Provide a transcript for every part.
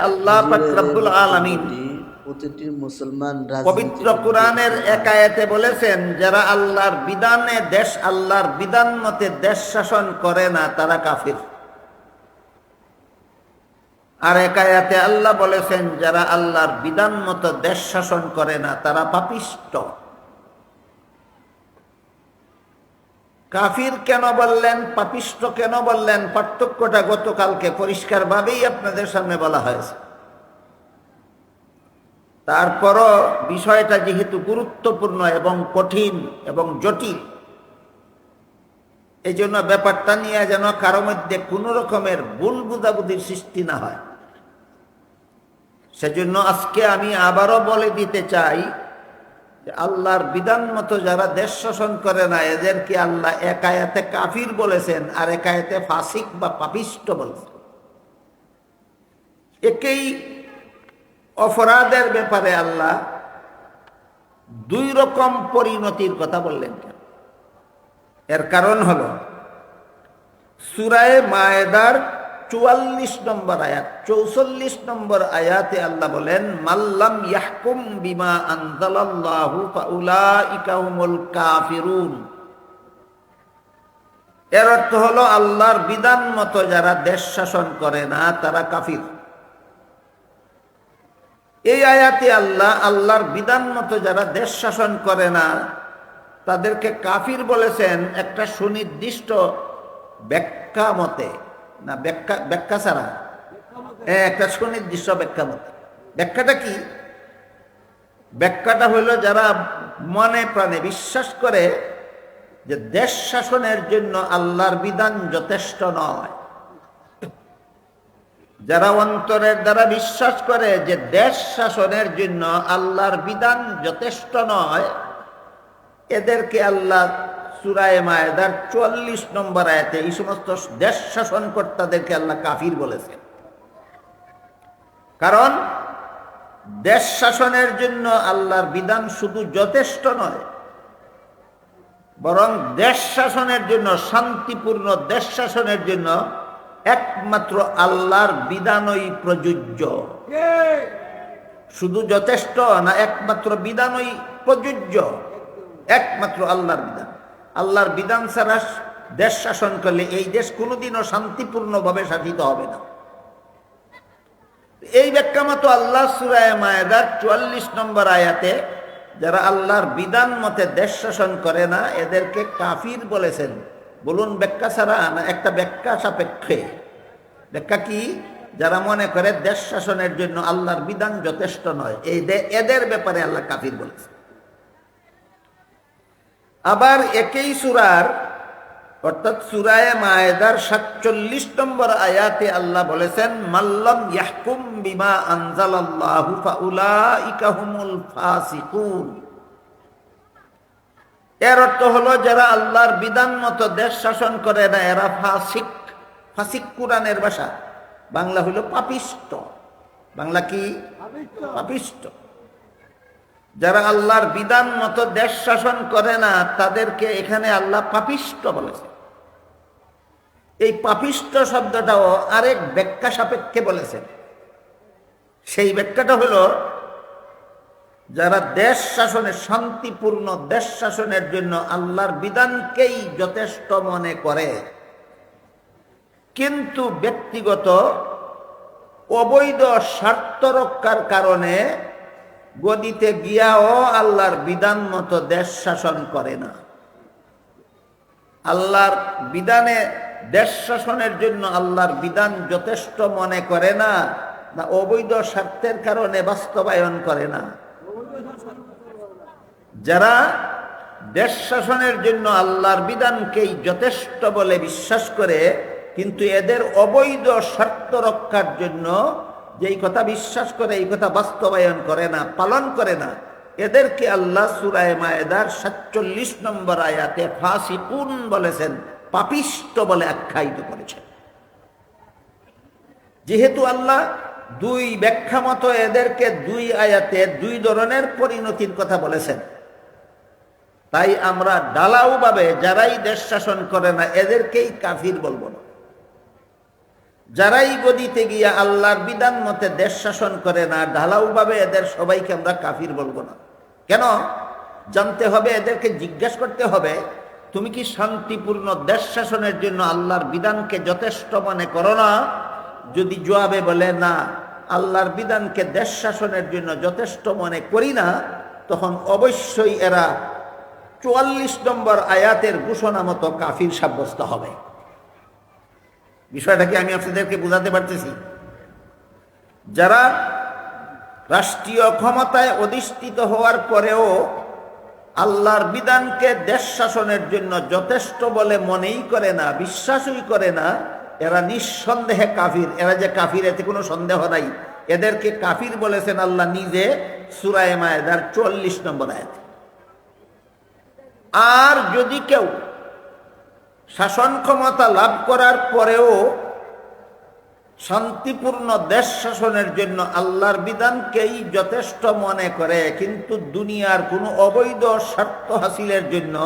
আল্লাহ রব্বুল আলামিন প্রতিটি মুসলমান পবিত্র কোরআনের একায়েতে বলেছেন যারা আল্লাহর বিধানে দেশ আল্লাহর বিধান মতে দেশ শাসন করে না তারা কাফির। আর একায়াতে আল্লাহ বলেছেন যারা আল্লাহর বিধান মতো দেশ শাসন করে না তারা পাপিষ্ট। কাফির কেন বললেন পাপিষ্ট কেন বললেন, পার্থক্যটা গতকালকে পরিষ্কারভাবেই আপনাদের সামনে বলা হয়েছে। তারপরও বিষয়টা যেহেতু গুরুত্বপূর্ণ এবং কঠিন এবং জটিল এই জন্য ব্যাপারটা নিয়ে যেন কারও মধ্যে কোনো রকমের ভুল বুঝাবুধির সৃষ্টি না হয়। সেজন্য আজকে আমি আবারও বলে দিতে চাই আল্লাহর বিধান মতো যারা দেশ শাসন করে না, এদেরকে আল্লাহ একায়াতে কাফির বলেছেন আর একায়াতে ফাসিক বা পাপিষ্ট বলেছেন। একেই অপরাধের ব্যাপারে আল্লাহ দুই রকম পরিণতির কথা বললেন এর কারণ হল, সুরায় মায়েদার চুয়াল্লিশ নম্বর আয়াত, চৌচল্লিশ নম্বর আয়াতে আল্লাহ বলেন মাল্লাম ইয়াহকুম বিমা আনজালাল্লাহু ফাউলাইকা হুমুল কাফিরুন। এর অর্থ হলো, আল্লাহর বিধান মতো যারা দেশ শাসন করে না, তারা কাফির। এই আয়াতে আল্লাহ, আল্লাহর বিধান মতো যারা দেশ শাসন করে না, তাদেরকে কাফির বলেছেন একটা সুনির্দিষ্ট ব্যাখ্যা মতে। না, ব্যাখ্যা ব্যাখ্যা ছাড়া। একটা সুনির্দিষ্ট ব্যাখ্যা মতে। ব্যাখ্যাটা কি? ব্যাখ্যাটা হইল যারা মনে প্রাণে বিশ্বাস করে যে দেশ শাসনের জন্য আল্লাহর বিধান যথেষ্ট নয়। যারা অন্তরের দ্বারা বিশ্বাস করে যে দেশ শাসনের জন্য আল্লাহর বিধান যথেষ্ট নয়, এদেরকে আল্লাহ সুরায় মায়েদার চুয়াল্লিশ নম্বর আয়াতে এই সমস্ত দেশ শাসন কর্তাদেরকে আল্লাহ কাফির বলেছেন কারণ দেশ শাসনের জন্য আল্লাহর বিধান শুধু যথেষ্ট নয়, বরং দেশ শাসনের জন্য, শান্তিপূর্ণ দেশ শাসনের জন্য একমাত্র আল্লাহর বিধানই প্রযোজ্য। শুধু যথেষ্ট না, একমাত্র বিধানই প্রযোজ্য, একমাত্র আল্লাহর বিধান। আল্লাহর বিধান ছাড়া দেশ শাসন করলে এই দেশ কোনোদিনও শান্তিপূর্ণভাবে শাসিত হবে না। এই ব্যাখ্যা মতো আল্লাহ সুরায় মায়েদার চুয়াল্লিশ নম্বর আয়াতে যারা আল্লাহর বিধান মতে দেশ শাসন করে না, এদেরকে কাফির বলেছেন। বলুন ব্যাখ্যা ছাড়া না, একটা ব্যাখ্যা সাপেক্ষে। ব্যাখ্যা কি? যারা মনে করে দেশ শাসনের জন্য আল্লাহর বিধান যথেষ্ট নয়, এই এদের ব্যাপারে আল্লাহ কাফির বলেছে আবার একই সুরার, অর্থাৎ সুরায় মায়েদার সাতচল্লিশ নম্বর আয়াতে আল্লাহ বলেছেন মাল্লাম ইয়াহকুম বিমা ফাউলাইকা হুমুল ফাসিকুন। এর অর্থ হলো, যারা আল্লাহর বিধান মতো দেশ শাসন করে না, এরা ফাসিক ফাসিক কোরআনের ভাষা। বাংলা হলো পাপিষ্ট। বাংলা কি? পাপিষ্ট। যারা আল্লাহর বিধান মতো দেশ শাসন করে না, তাদেরকে এখানে আল্লাহ পাপিষ্ট বলেছে। এই পাপিষ্ট শব্দটাও আরেক ব্যাখ্যা সাপেক্ষে বলেছেন সেই ব্যাখ্যাটা হলো, যারা দেশ শাসনে, শান্তিপূর্ণ দেশ শাসনের জন্য আল্লাহর বিধানকেই যথেষ্ট মনে করে, কিন্তু ব্যক্তিগত অবৈধ স্বার্থ রক্ষার কারণে গদিতে গিয়াও আল্লাহর বিধান মতো দেশ শাসন করে না। আল্লাহর বিধানে দেশ শাসনের জন্য আল্লাহর বিধান যথেষ্ট মনে করে না না অবৈধ স্বার্থের কারণে বাস্তবায়ন করে না। যারা দেশ শাসনের জন্য আল্লাহর বিধানকেই যথেষ্ট বলে বিশ্বাস করে, কিন্তু এদের অবৈধ স্বার্থ রক্ষার জন্য যেই কথা বিশ্বাস করে, এই কথা বাস্তবায়ন করে না, পালন করে না, এদেরকে আল্লাহ সুরায় মায়েদার সাতচল্লিশ নম্বর আয়াতে ফাঁসিপুন বলেছেন, পাপিষ্ট বলে আখ্যায়িত করেছেন। যেহেতু আল্লাহ দুই ব্যাখ্যা মতো এদেরকে দুই আয়াতে দুই ধরনের পরিণতির কথা বলেছেন, তাই আমরা ডালাও ভাবে যারাই দেশ শাসন করে না, এদেরকেই কাফির বলব না। যারাই গদিতে গিয়া আল্লাহর বিধান মতে দেশ শাসন করে না ঢালাউভাবে এদের সবাইকে আমরা কাফির বলব না। কেন? জানতে হবে, এদেরকে জিজ্ঞেস করতে হবে, তুমি কি শান্তিপূর্ণ দেশ শাসনের জন্য আল্লাহর বিধানকে যথেষ্ট মনে করো না? যদি জবাবে বলে না, আল্লাহর বিধানকে দেশ শাসনের জন্য যথেষ্ট মনে করি না, তখন অবশ্যই এরা চুয়াল্লিশ নম্বর আয়াতের ঘোষণা মতো কাফির সাব্যস্ত হবে। বিষয়টা কি আমি আপনাদেরকে বোঝাতে পারতেছি? যারা রাষ্ট্রীয় ক্ষমতায় অধিষ্ঠিত হওয়ার পরেও আল্লাহর বিধানকে দেশ শাসনের জন্য যথেষ্ট বলে মনেই করে না, বিশ্বাসই করে না, এরা নিঃসন্দেহে কাফির। এরা যে কাফির, এতে কোনো সন্দেহ নাই। এদেরকে কাফির বলেছেন আল্লাহ নিজে সুরায় মায়েদার চল্লিশ নম্বর আয়াত। আর যদি কেউ শাসন ক্ষমতা লাভ করার পরেও শান্তিপূর্ণ দেশ শাসনের জন্য আল্লাহর বিধানকেই যথেষ্ট মনে করে, কিন্তু দুনিয়ার কোনো অবৈধ স্বার্থ হাসিলের জন্য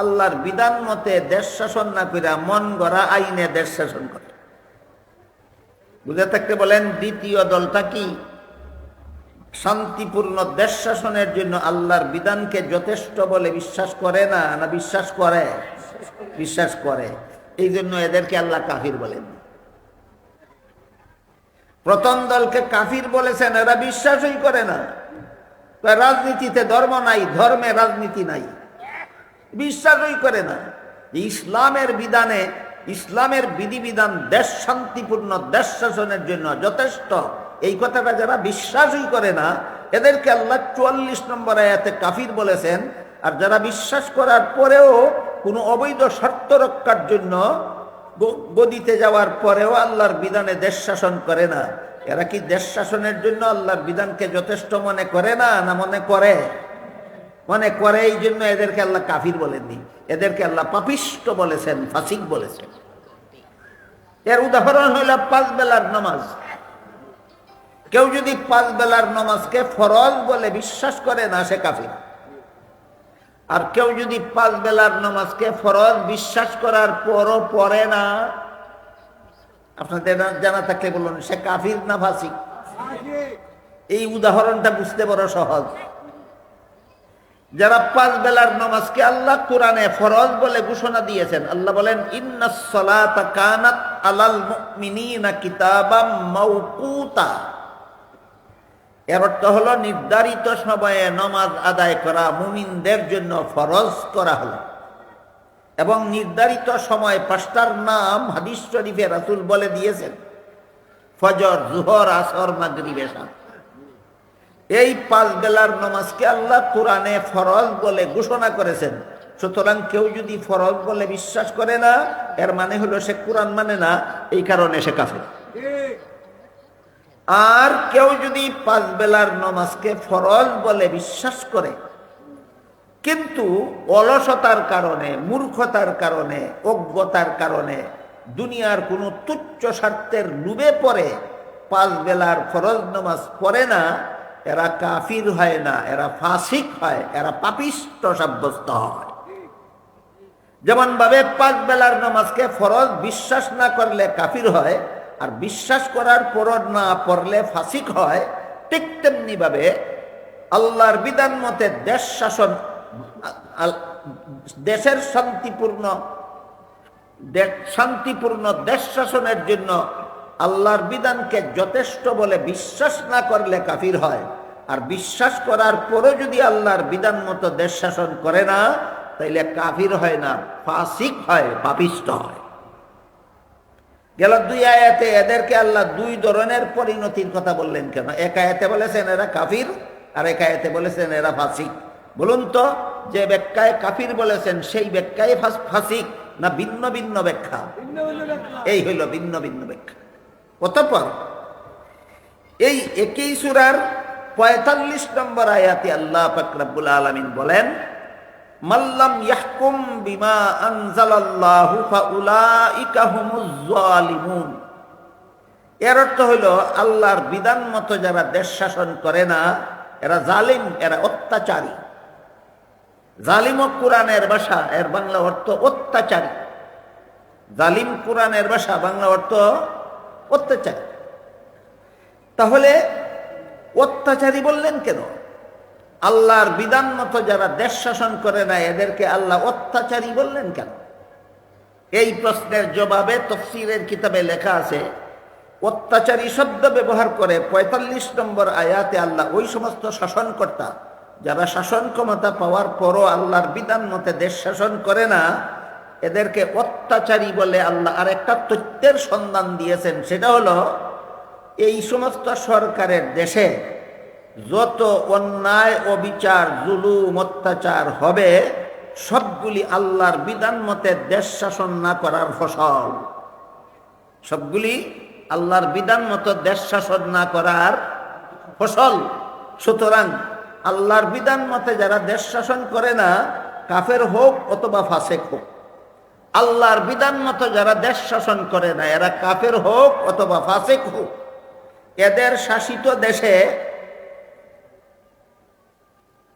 আল্লাহর বিধান মতে দেশ শাসন না করে মন গড়া আইনে দেশ শাসন করে। বুঝে থাকতে বলেন, দ্বিতীয় দলটা কি? শান্তিপূর্ণ দেশ শাসনের জন্য আল্লাহর বিধানকে যথেষ্ট বলে বিশ্বাস করে না না বিশ্বাস করে? বিশ্বাস করে। এই জন্য এদেরকে আল্লাহ কাফির বলেন। প্রথম দলকে কাফির বলেছেন, এরা বিশ্বাসই করে না। রাজনীতিতে ধর্ম নাই, ধর্মে রাজনীতি নাই। বিশ্বাসই করে না। ইসলামের বিধানে, ইসলামের বিধিবিধান দেশ শান্তিপূর্ণ দেশ শাসনের জন্য যথেষ্ট। এই কথাটা যারা বিশ্বাসই করে না, এদেরকে আল্লাহ চুয়াল্লিশ নম্বর আয়াতে কাফির বলেছেন, আর যারা বিশ্বাস করার পরেও কোনো অবৈধ স্বার্থ রক্ষার জন্য গদিতে যাওয়ার পরেও আল্লাহর বিধানে দেশ শাসন করে না। এরা কি দেশ শাসনের জন্য আল্লাহর বিধানকে যথেষ্ট মনে করে না না মনে করে? মনে করে এই জন্য এদেরকে আল্লাহ কাফির বলেননি। এদেরকে আল্লাহ পাপিষ্ট বলেছেন, ফাসিক বলেছেন। এর উদাহরণ হইল পাঁচ বেলার নামাজ। কেউ যদি পাঁচ বেলার নামাজকে ফরজ বলে বিশ্বাস করে না, সে কাফির। আর কেউ যদি পাঁচ বেলার নামাজকে ফরজ বিশ্বাস করার পরও পড়ে না, আপনাদের জানা থাকলে বলুন, সে কাফির না ফাসিক? এই উদাহরণটা বুঝতে বড় সহজ। যারা পাঁচ বেলার নামাজকে আল্লাহ কোরআনে ফরজ বলে ঘোষণা দিয়েছেন, আল্লাহ বলেন ইন্নাস কানাত আলাল মুমিনিনা কিতাবাম মাওকুতা। এর অর্থ হলো নির্ধারিত সময়ে নমাজ আদায় করা মুমিনদের জন্য ফরজ করা হলো। এবং নির্ধারিত সময় পাঁচটার নাম হাদিস শরীফে রাসূল বলে দিয়েছেন। ফজর, জুহর, আসর, মাগরিব এশা এই পাঁচ বেলার নামাজকে আল্লাহ কোরআনে ফরজ বলে ঘোষণা করেছেন। সুতরাং কেউ যদি ফরজ বলে বিশ্বাস করে না, এর মানে হলো সে কোরআন মানে না, এই কারণে সে কাফের। আর কেউ যদি পাঁচ বেলার নামাজকে ফরজ বলে বিশ্বাস করে, কিন্তু অলসতার কারণে, মূর্খতার কারণে, অজ্ঞতার কারণে দুনিয়ার কোনো তুচ্ছ স্বার্থের লুবে পড়ে পাঁচ বেলার ফরজ নামাজ পড়ে না, এরা কাফির হয় না, এরা ফাসিক হয়, এরা পাপিষ্ট সাব্যস্ত হয়। যেমন ভাবে পাঁচ বেলার নামাজকে ফরজ বিশ্বাস না করলে কাফির হয় আর বিশ্বাস করার পর না পড়লে ফাসিক হয়, ঠিক তেমনি ভাবে আল্লাহর বিধান মতে দেশ শাসন দেশের শান্তিপূর্ণ শান্তিপূর্ণ দেশ শাসনের জন্য আল্লাহর বিধানকে যথেষ্ট বলে বিশ্বাস না করলে কাফির হয়। আর বিশ্বাস করার পরও যদি আল্লাহর বিধান মতো দেশ শাসন করে না, তাইলে কাফির হয় না, ফাসিক হয় পাপিষ্ট হয়। গেল দুই আয়াতে এদেরকে আল্লাহ দুই ধরনের পরিণতির কথা বললেন কেন? এক আয়াতে বলেছেন এরা কাফির আর এক আয়াতে বলেছেন এরা ফাসিক। বলুন তো যে ব্যাখ্যায় কাফির বলেছেন সেই ব্যাখ্যায় ফাস- ফাসিক না ভিন্ন ভিন্ন ব্যাখ্যা? এই হইল ভিন্ন ভিন্ন ব্যাখ্যা। অতঃপর এই একই সুরার পঁয়তাল্লিশ নম্বর আয়াতে আল্লাহ ফাকরাবুল আলমিন বলেন মাল্লাম ইয়াহকুম বিমা আনজালাল্লাহু ফাউলাইকা হুমুজ জালিমুন এর অর্থ হইল, আল্লাহর বিধান মতো যারা দেশ শাসন করে না, এরা জালিম, এরা অত্যাচারী। জালিম কোরআনের ভাষা, এর বাংলা অর্থ অত্যাচারী। জালিম কোরআনের ভাষা, বাংলা অর্থ অত্যাচার। তাহলে অত্যাচারী বললেন কেন? আল্লাহর বিধান মতো যারা দেশ শাসন করে না, এদেরকে আল্লাহ অত্যাচারী বললেন কেন? এই প্রশ্নের জবাবে তফসিরের কিতাবে লেখা আছে, অত্যাচারী শব্দ ব্যবহার করে পঁয়তাল্লিশ নম্বর আয়াতে আল্লাহ ওই সমস্ত শাসনকর্তা, যারা শাসন ক্ষমতা পাওয়ার পরও আল্লাহর বিধান মতে দেশ শাসন করে না, এদেরকে অত্যাচারী বলে আল্লাহ আর একটা তথ্যের সন্ধান দিয়েছেন। সেটা হলো, এই সমস্ত সরকারের দেশে যত অন্যায়, অবিচার, জুলুম, অত্যাচার হবে, সবগুলি আল্লাহর বিধান মতে দেশ শাসন না করার ফসল। সবগুলি আল্লাহর বিধান মতো দেশ শাসন না করার ফসল। সুতরাং আল্লাহর বিধান মতে যারা দেশ শাসন করে না, কাফের হোক অথবা ফাসেক হোক, আল্লাহর বিধান মতো যারা দেশ শাসন করে না, এরা কাফের হোক অথবা ফাসেক হোক, এদের শাসিত দেশে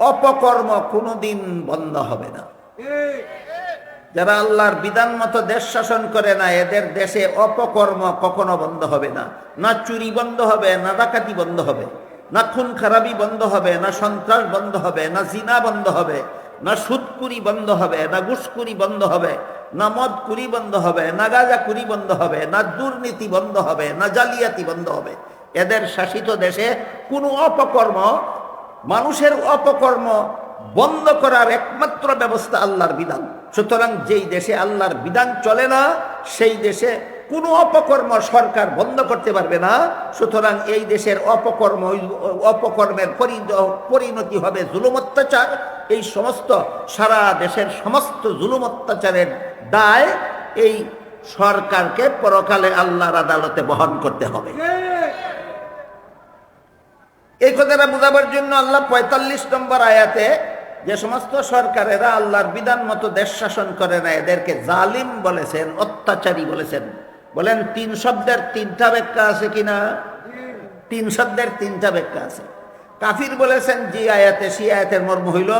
অপকর্ম কোনোদিন বন্ধ হবে না যারা আল্লাহর বিধান মতো দেশ শাসন করে না এদের দেশে অপকর্ম কখনো বন্ধ হবে না না চুরি বন্ধ হবে না ডাকাতি বন্ধ হবে না খুন খারাপি বন্ধ হবে না সন্ত্রাস বন্ধ হবে না জিনা বন্ধ হবে না সুদকুরি বন্ধ হবে না ঘুষকুরি বন্ধ হবে না মদকুরি বন্ধ হবে না গাঁজাকুরি বন্ধ হবে না দুর্নীতি বন্ধ হবে না জালিয়াতি বন্ধ হবে এদের শাসিত দেশে কোনো অপকর্ম মানুষের অপকর্ম বন্ধ করার একমাত্র ব্যবস্থা আল্লাহর বিধান। সুতরাং যেই দেশে আল্লাহর বিধান চলে না, সেই দেশে কোনো অপকর্ম সরকার বন্ধ করতে পারবে না। সুতরাং এই দেশের অপকর্ম, অপকর্মের পরি- পরিণতি হবে জুলুম অত্যাচার। এই সমস্ত সারা দেশের সমস্ত জুলুম অত্যাচারের দায় এই সরকারকে পরকালে আল্লাহর আদালতে বহন করতে হবে। এই কথাটা বোঝাবার জন্য আল্লাহ পঁয়তাল্লিশ নম্বর আয়াতে যে সমস্ত সরকারেরা আল্লাহর বিধান মতো দেশ শাসন করে না, এদেরকে জালিম বলেছেন, অত্যাচারী বলেছেন। বলেন, তিন শব্দের তিনটা ব্যাখ্যা আছে কিনা তিন শব্দের তিনটা ব্যাখ্যা আছে। কাফির বলেছেন, যে আয়াতে সে আয়াতের মর্ম হইল,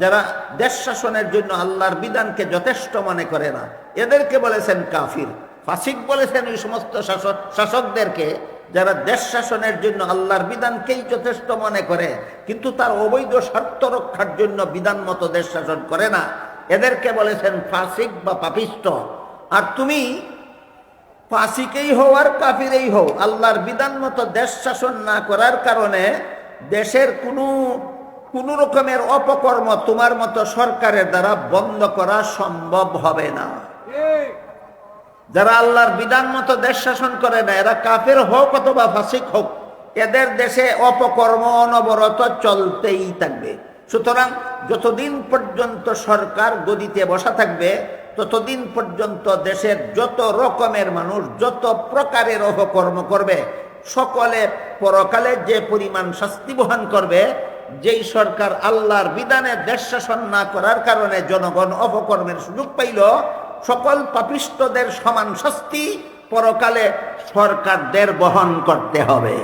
যারা দেশ শাসনের জন্য আল্লাহর বিধানকে যথেষ্ট মনে করে না, এদেরকে বলেছেন কাফির। ফাসিক বলেছেন, ওই সমস্ত শাসক শাসকদেরকে যারা দেশ শাসনের জন্য আল্লাহর বিধানকেই যথেষ্ট মনে করে, কিন্তু তার অবৈধ স্বার্থ রক্ষার জন্য বিধান মতো দেশ শাসন করে না। এদেরকে বলেছেন ফাসিক বা পাপিষ্ট। আর তুমি ফাসিকেই হও আর কাফিরেই হও, আল্লাহর বিধান মতো দেশ শাসন না করার কারণে দেশের কোনো কোনো রকমের অপকর্ম তোমার মতো সরকারের দ্বারা বন্ধ করা সম্ভব হবে না। যারা আল্লাহর বিধান মতো দেশ শাসন করে না, এরা কাফের হোক অথবা ফাসিক হোক, এদের দেশে অপকর্ম অনবরত চলতেই থাকবে। সুতরাং যতদিন পর্যন্ত সরকার গদিতে বসা থাকবে, ততদিন পর্যন্ত দেশের যত রকমের মানুষ, যত প্রকারের অপকর্ম করবে, সকলে পরকালে যে পরিমাণ শাস্তি বহন করবে, যেই সরকার আল্লাহর বিধানে দেশ শাসন না করার কারণে জনগণ অপকর্মের সুযোগ পাইল সকল পাপিষ্টদের সমান শাস্তি পরকালে সরকারদের বহন করতে হবে।